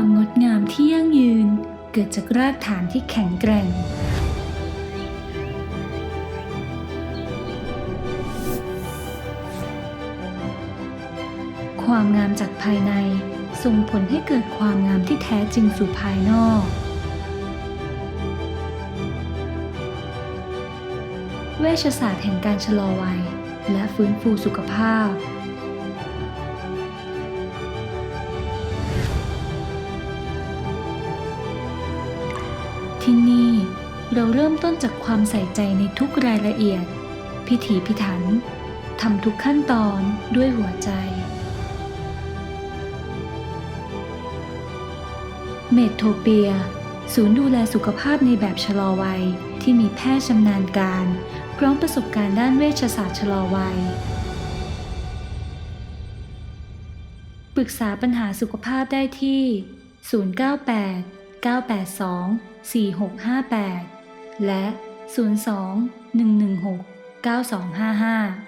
ความงดงามที่ยั่งยืน เกิดจากรากฐานที่แข็งแกร่ง ความงามจากภายในส่งผลให้เกิดความงามที่แท้จริงสู่ภายนอก เวชศาสตร์แห่งการชะลอวัย และฟื้นฟูสุขภาพ ที่นี่เราเริ่มต้นจากความใส่ใจในทุกรายละเอียด พิถีพิถันทำทุกขั้นตอนด้วยหัวใจ เมดโทเปีย ศูนย์ดูแลสุขภาพในแบบชะลอวัย ที่มีแพทย์ชำนาญการ พร้อมประสบการณ์ด้านเวชศาสตร์ชะลอวัย ปรึกษาปัญหาสุขภาพได้ที่ 098 982 4658 และ 02 116 9255